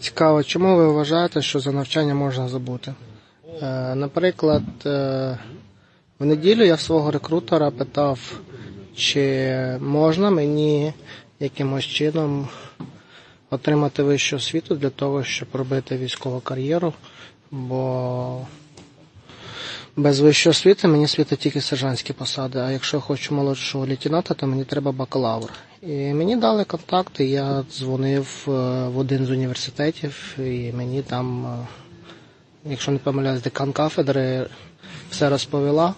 Цікаво, чому ви вважаєте, що за навчання можна забути? Е, наприклад, е, в неділю я в свого рекрутера питав, чи можна мені якимось чином отримати вищу освіту для того, щоб робити військову кар'єру, бо без вищої освіти мені світить тільки сержантські посади, а якщо я хочу молодшого лейтенанта, то мені треба бакалавр. І мені дали контакти, я дзвонив е, в один з університетів, і мені там, е, якщо не помиляюсь, декан кафедри все розповіла.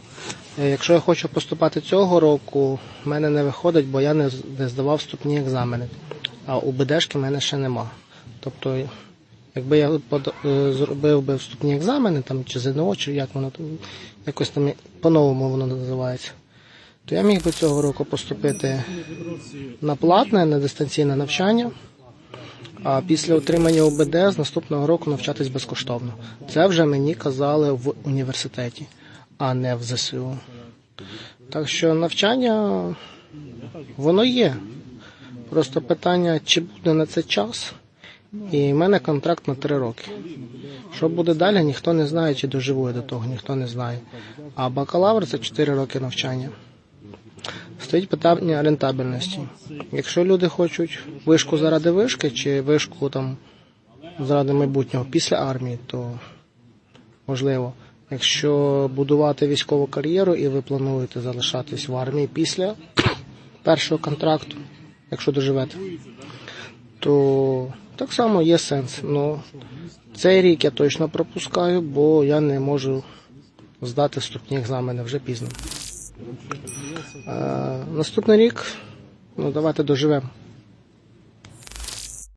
Е, Якщо я хочу поступати цього року, в мене не виходить, бо я не, здавав вступні екзамени. А у БДшки мене ще нема. Тобто, якби я зробив би вступні екзамени, там, чи ЗНО, чи як воно там, якось там по-новому воно називається, то я міг би цього року поступити на платне, на дистанційне навчання, а після отримання ОБД з наступного року навчатись безкоштовно. Це вже мені казали в університеті, а не в ЗСУ. Так що навчання воно є. Просто питання, чи буде на це час. І в мене контракт на три роки. Що буде далі, ніхто не знає, чи доживу я до того, ніхто не знає. А бакалавр це 4 роки навчання. Стоїть питання рентабельності. Якщо люди хочуть вишку заради вишки, чи вишку там заради майбутнього після армії, то можливо. Якщо будувати військову кар'єру і ви плануєте залишатись в армії після першого контракту, якщо доживете, то так само є сенс. Ну, цей рік я точно пропускаю, бо я не можу здати вступні екзамени вже пізно. Е, наступний рік, ну давайте доживемо.